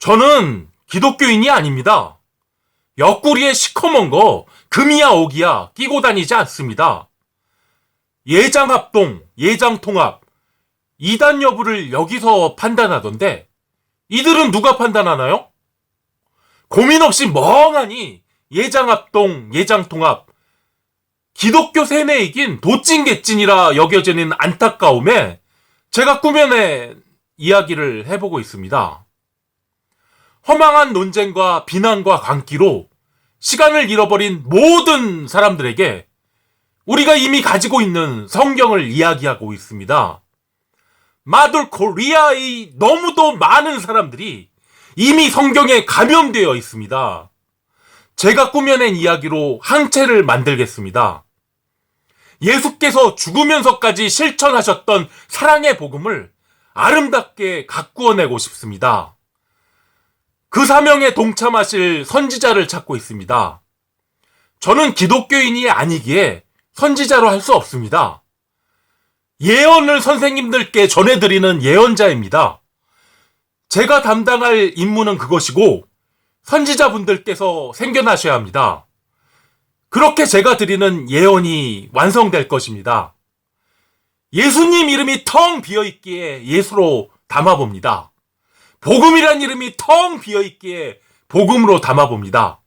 저는 기독교인이 아닙니다. 옆구리에 시커먼 거 금이야 오기야 끼고 다니지 않습니다. 예장합동, 예장통합, 이단 여부를 여기서 판단하던데 이들은 누가 판단하나요? 고민 없이 멍하니 예장합동, 예장통합, 기독교 세뇌이긴 도찐개찐이라 여겨지는 안타까움에 제가 꾸며낸 이야기를 해보고 있습니다. 허망한 논쟁과 비난과 광기로 시간을 잃어버린 모든 사람들에게 우리가 이미 가지고 있는 성경을 이야기하고 있습니다. 마돌 코리아의 너무도 많은 사람들이 이미 성경에 감염되어 있습니다. 제가 꾸며낸 이야기로 항체를 만들겠습니다. 예수께서 죽으면서까지 실천하셨던 사랑의 복음을 아름답게 가꾸어내고 싶습니다. 그 사명에 동참하실 선지자를 찾고 있습니다. 저는 기독교인이 아니기에 선지자로 할 수 없습니다. 예언을 선생님들께 전해드리는 예언자입니다. 제가 담당할 임무는 그것이고 선지자분들께서 생겨나셔야 합니다. 그렇게 제가 드리는 예언이 완성될 것입니다. 예수님 이름이 텅 비어 있기에 예수로 담아봅니다. 복음이란 이름이 텅 비어 있기에 복음으로 담아 봅니다.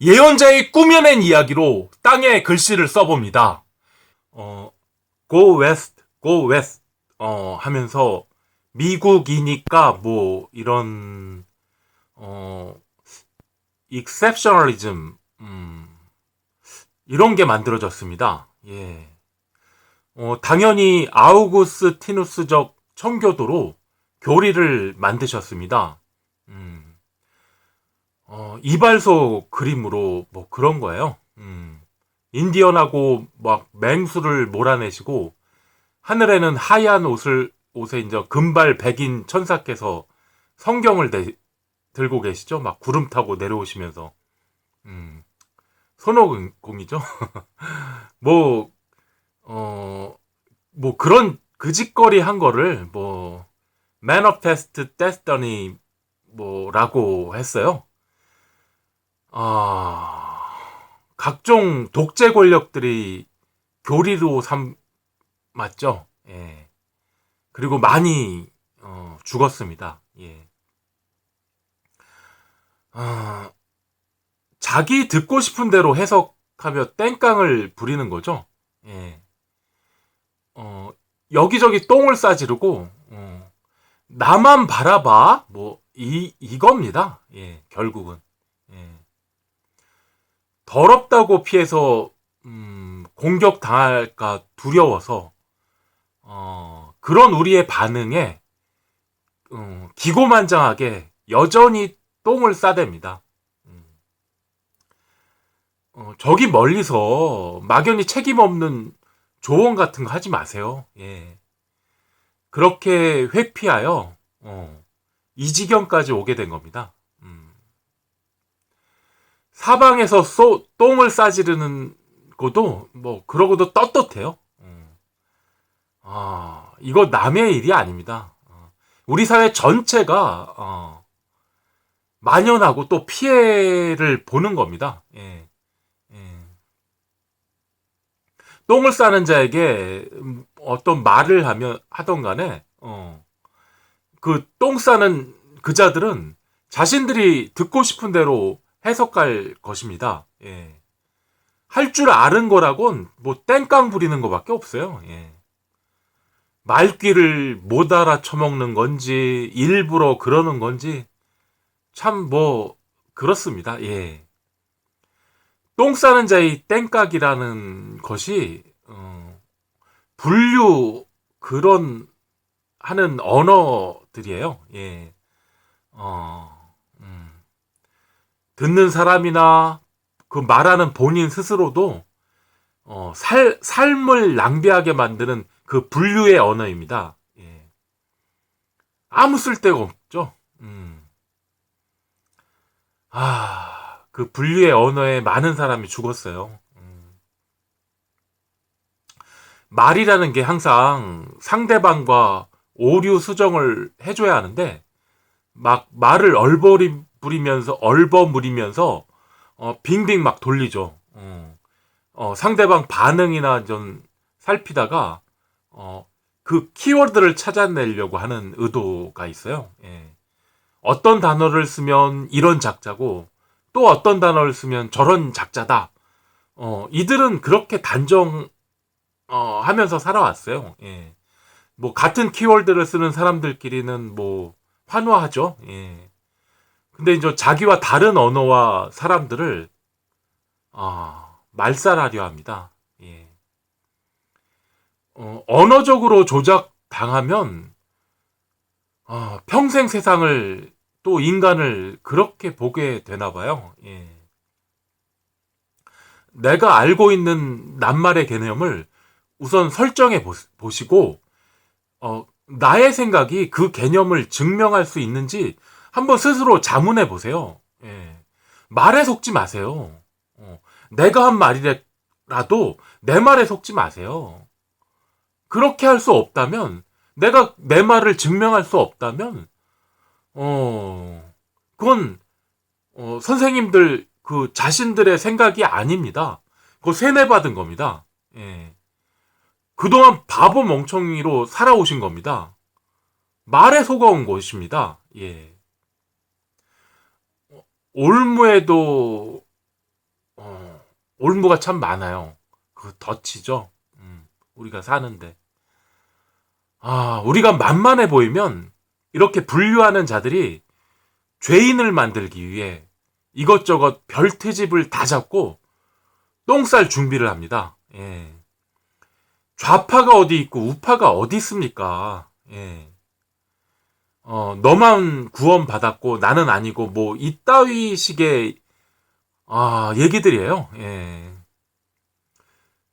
예언자의 꾸며낸 이야기로 땅에 글씨를 써봅니다. 어, go west, go west, 어, 하면서 미국이니까 뭐 이런 어, exceptionalism, 음, 이런 게 만들어졌습니다. 예. 어, 당연히 아우구스티누스적 청교도로 교리를 만드셨습니다. 음, 어, 이발소 그림으로 뭐 그런 거예요. 음, 인디언하고 막 맹수를 몰아내시고 하늘에는 하얀 옷을 옷에 이제 금발 백인 천사께서 성경을 내, 들고 계시죠. 막 구름 타고 내려오시면서 음, 손오공이죠. 뭐, 어, 뭐 그런 그 짓거리 한 거를 뭐, manifest destiny 뭐라고 했어요. 아, 각종 독재 권력들이 교리로 삼았죠. 예. 그리고 많이 어, 죽었습니다. 예. 아, 자기 듣고 싶은 대로 해석하며 땡깡을 부리는 거죠. 예. 어, 여기저기 똥을 싸지르고, 어, 나만 바라봐. 뭐, 이, 이겁니다. 예, 결국은. 예. 더럽다고 피해서, 음, 공격 당할까 두려워서, 어, 그런 우리의 반응에, 어, 기고만장하게 여전히 똥을 싸댑니다. 어, 저기 멀리서 막연히 책임 없는 조언 같은 거 하지 마세요. 예. 그렇게 회피하여 어, 이 지경까지 오게 된 겁니다. 음. 사방에서 쏘, 똥을 싸지르는 것도 뭐 그러고도 떳떳해요. 음. 아 이거 남의 일이 아닙니다. 어. 우리 사회 전체가 어, 만연하고 또 피해를 보는 겁니다. 예. 똥을 싸는 자에게 어떤 말을 하면 하던 간에 어, 그 똥 싸는 그 자들은 자신들이 듣고 싶은 대로 해석할 것입니다. 예. 할 줄 아는 거라곤 뭐 땡깡 부리는 것밖에 없어요. 예. 말귀를 못 알아쳐먹는 건지 일부러 그러는 건지 참 뭐 그렇습니다. 예. 똥 싸는 자의 땡깍이라는 것이 어, 분류 그런 하는 언어들이에요. 예. 어, 음. 듣는 사람이나 그 말하는 본인 스스로도 어, 살, 삶을 낭비하게 만드는 그 분류의 언어입니다. 예. 아무 쓸데가 없죠. 음. 아. 그 분류의 언어에 많은 사람이 죽었어요. 음. 말이라는 게 항상 상대방과 오류 수정을 해줘야 하는데 막 말을 얼버리 부리면서 얼버무리면서 어, 빙빙 막 돌리죠. 어, 어, 상대방 반응이나 좀 살피다가 어, 그 키워드를 찾아내려고 하는 의도가 있어요. 예. 어떤 단어를 쓰면 이런 작자고 또 어떤 단어를 쓰면 저런 작자다. 어, 이들은 그렇게 단정 어, 하면서 살아왔어요. 예. 뭐 같은 키워드를 쓰는 사람들끼리는 뭐 환호하죠. 예. 근데 이제 자기와 다른 언어와 사람들을 아, 말살하려 합니다. 예. 어, 언어적으로 조작 당하면 아, 평생 세상을 또 인간을 그렇게 보게 되나 봐요. 예. 내가 알고 있는 낱말의 개념을 우선 설정해 보, 시고 어, 나의 생각이 그 개념을 증명할 수 있는지 한번 스스로 자문해 보세요. 예. 말에 속지 마세요. 어, 내가 한 말이라도 내 말에 속지 마세요. 그렇게 할 수 없다면, 내가 내 말을 증명할 수 없다면, 어, 그건, 어, 선생님들 그 자신들의 생각이 아닙니다. 그거 세뇌받은 겁니다. 예. 그동안 바보 멍청이로 살아오신 겁니다. 말에 속아온 것입니다. 예. 올무에도 어, 올무가 참 많아요. 그 덫이죠. 음, 우리가 사는데. 아, 우리가 만만해 보이면 이렇게 분류하는 자들이 죄인을 만들기 위해 이것저것 별트집을 다 잡고 똥쌀 준비를 합니다. 예. 좌파가 어디 있고 우파가 어디 있습니까? 예. 어, 너만 구원 받았고 나는 아니고 뭐 이따위 식의 아, 얘기들이에요. 예.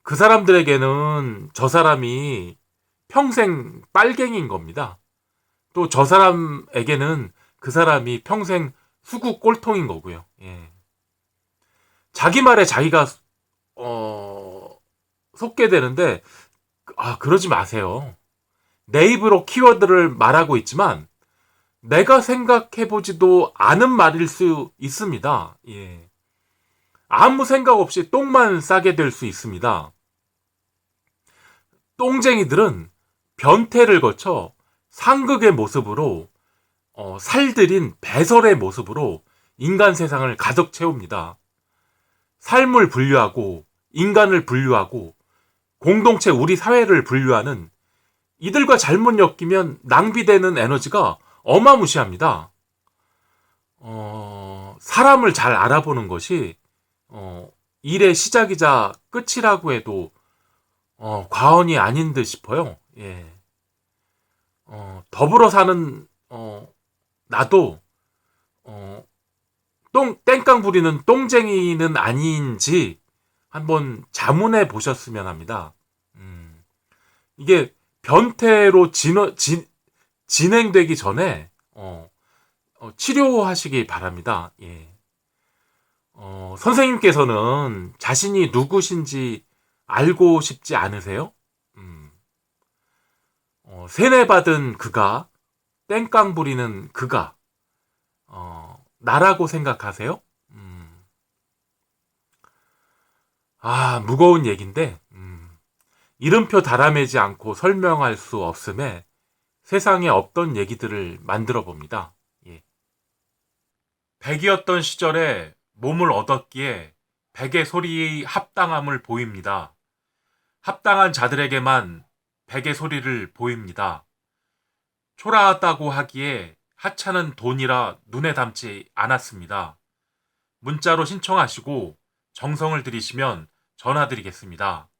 그 사람들에게는 저 사람이 평생 빨갱인 겁니다. 또 저 사람에게는 그 사람이 평생 수구 꼴통인 거고요. 예. 자기 말에 자기가 어 속게 되는데 아 그러지 마세요. 내 입으로 키워드를 말하고 있지만 내가 생각해 보지도 않은 말일 수 있습니다. 예. 아무 생각 없이 똥만 싸게 될 수 있습니다. 똥쟁이들은 변태를 거쳐 상극의 모습으로 어, 살들인 배설의 모습으로 인간 세상을 가득 채웁니다. 삶을 분류하고 인간을 분류하고 공동체 우리 사회를 분류하는 이들과 잘못 엮이면 낭비되는 에너지가 어마무시합니다. 어, 사람을 잘 알아보는 것이 어, 일의 시작이자 끝이라고 해도 어, 과언이 아닌 듯 싶어요. 예. 어, 더불어 사는 어, 나도 어, 똥 땡깡 부리는 똥쟁이는 아닌지 한번 자문해 보셨으면 합니다. 음, 이게 변태로 진어, 진, 진행되기 전에 어, 어, 치료하시기 바랍니다. 예. 어, 선생님께서는 자신이 누구신지 알고 싶지 않으세요? 음. 어, 세뇌받은 그가 땡깡 부리는 그가 어, 나라고 생각하세요? 음. 아 무거운 얘긴데 음. 이름표 달아매지 않고 설명할 수 없음에 세상에 없던 얘기들을 만들어 봅니다. 예. 백이었던 시절에 몸을 얻었기에 백의 소리의 합당함을 보입니다. 합당한 자들에게만 백의 소리를 보입니다. 초라하다고 하기에 하찮은 돈이라 눈에 담지 않았습니다. 문자로 신청하시고 정성을 들이시면 전화드리겠습니다.